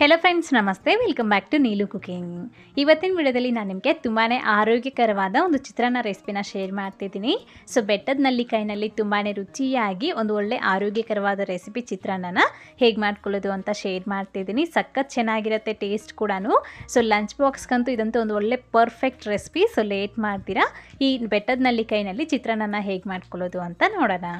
Hello friends ನಮಸ್ತೆ. Welcome back to Neelu cooking ಇವತ್ತಿನ ವಿಡಿಯೋದಲ್ಲಿ ನಾನು ನಿಮಗೆ ತುಂಬಾ ಆರೋಗ್ಯಕರವಾದ ಒಂದು ಚಿತ್ರಾನ್ನ ರೆಸಿಪಿನ ಶೇರ್ ಮಾಡ್ತಿದ್ದೀನಿ. ಸೊ ಬೆಟ್ಟದ ನಲ್ಲಿಕಾಯಿನಲ್ಲಿ ತುಂಬಾ ರುಚಿಯಾಗಿ ಒಂದು ಒಳ್ಳೆ ಆರೋಗ್ಯಕರವಾದ ರೆಸಿಪಿ ಚಿತ್ರಾನ್ನನ ಹೇಗೆ ಮಾಡ್ಕೊಳ್ಳೋದು ಅಂತ ಶೇರ್ ಮಾಡ್ತಿದ್ದೀನಿ. ಸಖತ್ ಚೆನ್ನಾಗಿರುತ್ತೆ ಟೇಸ್ಟ್ ಕೂಡ ಸೊ ಲಂಚ್ ಬಾಕ್ಸ್ಗಂತೂ ಇದಂತೂ ಒಂದು ಒಳ್ಳೆ ಪರ್ಫೆಕ್ಟ್ ರೆಸಿಪಿ ಸೊ ಲೇಟ್ ಮಾಡ್ತೀರಾ? ಈ ಬೆಟ್ಟದ ನಲ್ಲಿಕಾಯಿನಲ್ಲಿ ಚಿತ್ರಾನ್ನನ ಹೇಗೆ ಮಾಡ್ಕೊಳ್ಳೋದು ಅಂತ ನೋಡೋಣ.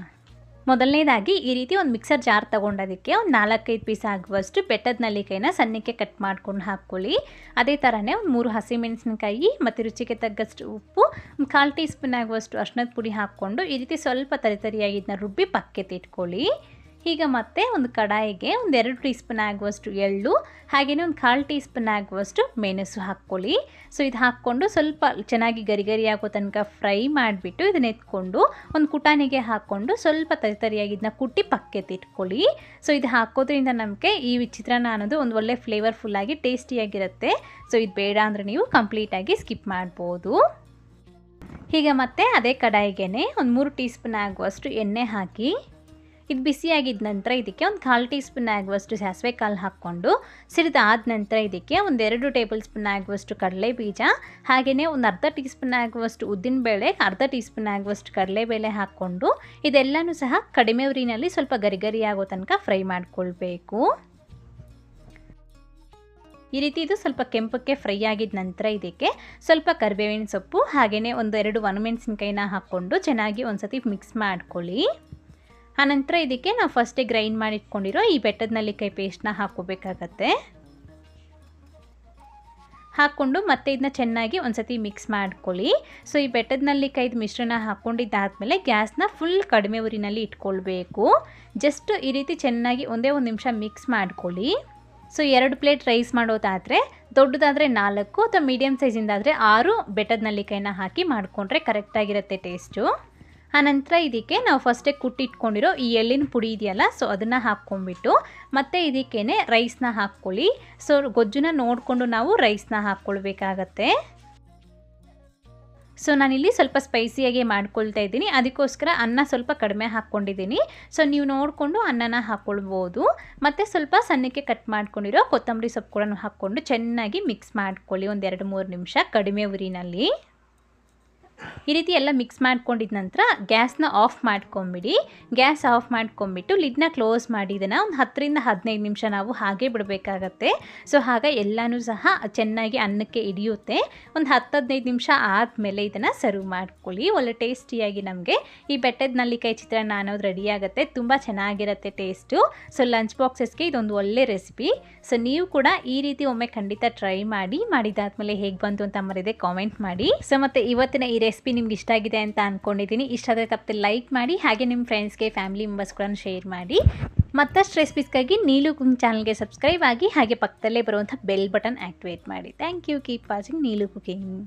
ಮೊದಲನೇದಾಗಿ ಈ ರೀತಿ ಒಂದು ಮಿಕ್ಸರ್ ಜಾರ್ ತೊಗೊಂಡೋದಕ್ಕೆ ಒಂದು ನಾಲ್ಕೈದು ಪೀಸ್ ಆಗುವಷ್ಟು ಬೆಟ್ಟದ ನಲ್ಲಿಕಾಯಿನ ಸಣ್ಣಕ್ಕೆ ಕಟ್ ಮಾಡ್ಕೊಂಡು ಹಾಕ್ಕೊಳ್ಳಿ. ಅದೇ ಥರನೇ ಒಂದು ಮೂರು ಹಸಿಮೆಣಸಿನಕಾಯಿ ಮತ್ತು ರುಚಿಗೆ ತಗ್ಗಷ್ಟು ಉಪ್ಪು ಕಾಲು ಟೀ ಸ್ಪೂನ್ ಆಗುವಷ್ಟು ಅರ್ಶನದ ಪುಡಿ ಹಾಕ್ಕೊಂಡು ಈ ರೀತಿ ಸ್ವಲ್ಪ ತರಿತರಿಯಾಗಿ ಇದನ್ನ ರುಬ್ಬಿ ಪಕ್ಕೆ ಇಟ್ಕೊಳ್ಳಿ ಈಗ ಮತ್ತೆ ಒಂದು ಕಡಾಯಿಗೆ ಒಂದು ಎರಡು ಟೀ ಸ್ಪೂನ್ ಆಗುವಷ್ಟು ಎಳ್ಳು ಹಾಗೆಯೇ ಒಂದು ಕಾಲು ಟೀ ಸ್ಪೂನ್ ಆಗುವಷ್ಟು ಮೆಣಸು ಹಾಕ್ಕೊಳ್ಳಿ. ಸೊ ಇದು ಹಾಕ್ಕೊಂಡು ಸ್ವಲ್ಪ ಚೆನ್ನಾಗಿ ಗರಿ ಆಗೋ ತನಕ ಫ್ರೈ ಮಾಡಿಬಿಟ್ಟು ಇದನ್ನ ಎತ್ಕೊಂಡು ಒಂದು ಕುಟಾನಿಗೆ ಹಾಕ್ಕೊಂಡು ಸ್ವಲ್ಪ ತರಿತರಿಯಾಗಿ ಇದನ್ನ ಕುಟ್ಟಿ ಪಕ್ಕೆತ್ತಿಟ್ಕೊಳ್ಳಿ ಸೊ ಇದು ಹಾಕೋದ್ರಿಂದ ನಮಗೆ ಈ ಚಿತ್ರಾನ್ನ ಅನ್ನೋದು ಒಂದು ಒಳ್ಳೆ ಫ್ಲೇವರ್ಫುಲ್ಲಾಗಿ ಟೇಸ್ಟಿಯಾಗಿರುತ್ತೆ. ಸೊ ಇದು ಬೇಡ ಅಂದರೆ ನೀವು ಕಂಪ್ಲೀಟಾಗಿ ಸ್ಕಿಪ್ ಮಾಡ್ಬೋದು. ಈಗ ಮತ್ತೆ ಅದೇ ಕಡಾಯಿಗೆ ಒಂದು ಮೂರು ಟೀ ಸ್ಪೂನ್ ಆಗುವಷ್ಟು ಎಣ್ಣೆ ಹಾಕಿ ಇದು ಬಿಸಿಯಾಗಿದ್ದ ನಂತರ ಇದಕ್ಕೆ ಒಂದು ಕಾಲು ಟೀ ಸ್ಪೂನ್ ಆಗುವಷ್ಟು ಸಾಸಿವೆ ಕಾಳು ಹಾಕ್ಕೊಂಡು ಸಿರಿದಾದ ನಂತರ ಇದಕ್ಕೆ ಒಂದೆರಡು ಟೇಬಲ್ ಸ್ಪೂನ್ ಆಗುವಷ್ಟು ಕಡಲೆ ಬೀಜ ಹಾಗೆಯೇ ಒಂದು ಅರ್ಧ ಟೀ ಸ್ಪೂನ್ ಆಗುವಷ್ಟು ಉದ್ದಿನಬೇಳೆ, ಅರ್ಧ ಟೀ ಸ್ಪೂನ್ ಆಗುವಷ್ಟು ಕಡಲೆಬೇಳೆ ಹಾಕ್ಕೊಂಡು ಇದೆಲ್ಲನೂ ಸಹ ಕಡಿಮೆ ಉರಿನಲ್ಲಿ ಸ್ವಲ್ಪ ಗರಿಗರಿ ಗರಿ ಆಗೋ ತನಕ ಫ್ರೈ ಮಾಡಿಕೊಳ್ಬೇಕು. ಈ ರೀತಿ ಇದು ಸ್ವಲ್ಪ ಕೆಂಪಕ್ಕೆ ಫ್ರೈ ಆಗಿದ ನಂತರ ಇದಕ್ಕೆ ಸ್ವಲ್ಪ ಕರಿಬೇವಿನ ಸೊಪ್ಪು ಹಾಗೆಯೇ ಒಂದೆರಡು ಒಣಮೆಣಸಿನಕಾಯಿನ ಹಾಕ್ಕೊಂಡು ಚೆನ್ನಾಗಿ ಒಂದ್ಸತಿ ಮಿಕ್ಸ್ ಮಾಡ್ಕೊಳ್ಳಿ. ಆನಂತರ ಇದಕ್ಕೆ ನಾವು ಫಸ್ಟೇ ಗ್ರೈಂಡ್ ಮಾಡಿಟ್ಕೊಂಡಿರೋ ಈ ಬೆಟ್ಟದ ನಲ್ಲಿಕಾಯಿ ಪೇಸ್ಟ್ನ ಹಾಕೋಬೇಕಾಗತ್ತೆ ಹಾಕ್ಕೊಂಡು ಮತ್ತೆ ಇದನ್ನ ಚೆನ್ನಾಗಿ ಒಂದ್ಸತಿ ಮಿಕ್ಸ್ ಮಾಡ್ಕೊಳ್ಳಿ. ಸೊ ಈ ಬೆಟ್ಟದ ನಲ್ಲಿಕಾಯ್ದು ಮಿಶ್ರಣ ಹಾಕ್ಕೊಂಡಿದ್ದಾದಮೇಲೆ ಗ್ಯಾಸ್ನ ಫುಲ್ ಕಡಿಮೆ ಉರಿನಲ್ಲಿ ಇಟ್ಕೊಳ್ಬೇಕು. ಜಸ್ಟ್ ಈ ರೀತಿ ಚೆನ್ನಾಗಿ ಒಂದೇ ಒಂದು ನಿಮಿಷ ಮಿಕ್ಸ್ ಮಾಡ್ಕೊಳ್ಳಿ. ಸೊ ಎರಡು ಪ್ಲೇಟ್ ರೈಸ್ ಮಾಡೋದಾದರೆ ದೊಡ್ಡದಾದರೆ ನಾಲ್ಕು ಅಥವಾ ಮೀಡಿಯಮ್ ಸೈಜಿಂದಾದರೆ ಆರು ಬೆಟ್ಟದ ನಲ್ಲಿಕಾಯಿನ ಹಾಕಿ ಮಾಡಿಕೊಂಡ್ರೆ ಕರೆಕ್ಟಾಗಿರುತ್ತೆ ಟೇಸ್ಟು ಆನಂತರ ಇದಕ್ಕೆ ನಾವು ಫಸ್ಟೇ ಕುಟ್ಟಿಟ್ಕೊಂಡಿರೋ ಈ ಎಳ್ಳಿನ ಪುಡಿ ಇದೆಯಲ್ಲ ಸೊ ಅದನ್ನು ಹಾಕ್ಕೊಂಡ್ಬಿಟ್ಟು ಮತ್ತು ಇದಕ್ಕೇ ರೈಸ್ನ ಹಾಕ್ಕೊಳ್ಳಿ. ಸೊ ಗೊಜ್ಜನ್ನ ನೋಡಿಕೊಂಡು ನಾವು ರೈಸ್ನ ಹಾಕ್ಕೊಳ್ಬೇಕಾಗತ್ತೆ. ಸೊ ನಾನಿಲ್ಲಿ ಸ್ವಲ್ಪ ಸ್ಪೈಸಿಯಾಗಿ ಮಾಡ್ಕೊಳ್ತಾ ಇದ್ದೀನಿ. ಅದಕ್ಕೋಸ್ಕರ ಅನ್ನ ಸ್ವಲ್ಪ ಕಡಿಮೆ ಹಾಕ್ಕೊಂಡಿದ್ದೀನಿ. ಸೊ ನೀವು ನೋಡಿಕೊಂಡು ಅನ್ನನ ಹಾಕ್ಕೊಳ್ಬೋದು. ಮತ್ತು ಸ್ವಲ್ಪ ಸಣ್ಣಕ್ಕೆ ಕಟ್ ಮಾಡ್ಕೊಂಡಿರೋ ಕೊತ್ತಂಬರಿ ಸೊಪ್ಪು ಕೂಡ ಹಾಕ್ಕೊಂಡು ಚೆನ್ನಾಗಿ ಮಿಕ್ಸ್ ಮಾಡ್ಕೊಳ್ಳಿ. ಒಂದೆರಡು ಮೂರು ನಿಮಿಷ ಕಡಿಮೆ ಉರಿನಲ್ಲಿ. ಈ ರೀತಿ ಎಲ್ಲ ಮಿಕ್ಸ್ ಮಾಡ್ಕೊಂಡಿದ ನಂತರ ಗ್ಯಾಸ್ನ ಆಫ್ ಮಾಡ್ಕೊಂಬಿಡಿ. ಗ್ಯಾಸ್ ಆಫ್ ಮಾಡ್ಕೊಂಬಿಟ್ಟು ಲಿಡ್ನ ಕ್ಲೋಸ್ ಮಾಡಿ, ಇದನ್ನು ಒಂದು ಹತ್ತರಿಂದ ಹದಿನೈದು ನಿಮಿಷ ನಾವು ಹಾಗೆ ಬಿಡಬೇಕಾಗತ್ತೆ. ಸೊ ಹಾಗೆ ಎಲ್ಲನೂ ಸಹ ಚೆನ್ನಾಗಿ ಅನ್ನಕ್ಕೆ ಹಿಡಿಯುತ್ತೆ. ಒಂದು ಹತ್ತು ಹದಿನೈದು ನಿಮಿಷ ಆದಮೇಲೆ ಇದನ್ನು ಸರ್ವ್ ಮಾಡ್ಕೊಳ್ಳಿ. ಒಳ್ಳೆ ಟೇಸ್ಟಿಯಾಗಿ ನಮಗೆ ಈ ಬೆಟ್ಟದ ನಲ್ಲಿಕಾಯಿ ಚಿತ್ರಾನ್ನ ಅನ್ನೋದು ರೆಡಿ ಆಗುತ್ತೆ. ತುಂಬ ಚೆನ್ನಾಗಿರುತ್ತೆ ಟೇಸ್ಟು ಸೊ ಲಂಚ್ ಬಾಕ್ಸಸ್ಗೆ ಇದೊಂದು ಒಳ್ಳೆ ರೆಸಿಪಿ ಸೊ ನೀವು ಕೂಡ ಈ ರೀತಿ ಒಮ್ಮೆ ಖಂಡಿತ ಟ್ರೈ ಮಾಡಿ, ಮಾಡಿದಾದ್ಮೇಲೆ ಹೇಗೆ ಬಂತು ಅಂತ ಮರಿದೆ ಕಾಮೆಂಟ್ ಮಾಡಿ. ಸೊ ಮತ್ತು ಇವತ್ತಿನ ಈ ರೆಸಿಪಿ ನಿಮ್ಗೆ ಇಷ್ಟ ಆಗಿದೆ ಅಂತ ಅಂದ್ಕೊಂಡಿದ್ದೀನಿ ಇಷ್ಟ ಆದರೆ ತಪ್ಪದೆ ಲೈಕ್ ಮಾಡಿ, ಹಾಗೆ ನಿಮ್ಮ ಫ್ರೆಂಡ್ಸ್ಗೆ ಫ್ಯಾಮಿಲಿ ಮೆಂಬರ್ಸ್ಗಳನ್ನು ಶೇರ್ ಮಾಡಿ. ಮತ್ತಷ್ಟು ರೆಸಿಪೀಸ್ಗಾಗಿ ನೀಲು ಕುಂಗ್ ಚಾನಲ್ಗೆ ಸಬ್ಸ್ಕ್ರೈಬ್ ಆಗಿ, ಹಾಗೆ ಪಕ್ಕದಲ್ಲೇ ಬರುವಂಥ ಬೆಲ್ ಬಟನ್ ಆ್ಯಕ್ಟಿವೇಟ್ ಮಾಡಿ. Thank you keep watching Neelu cooking.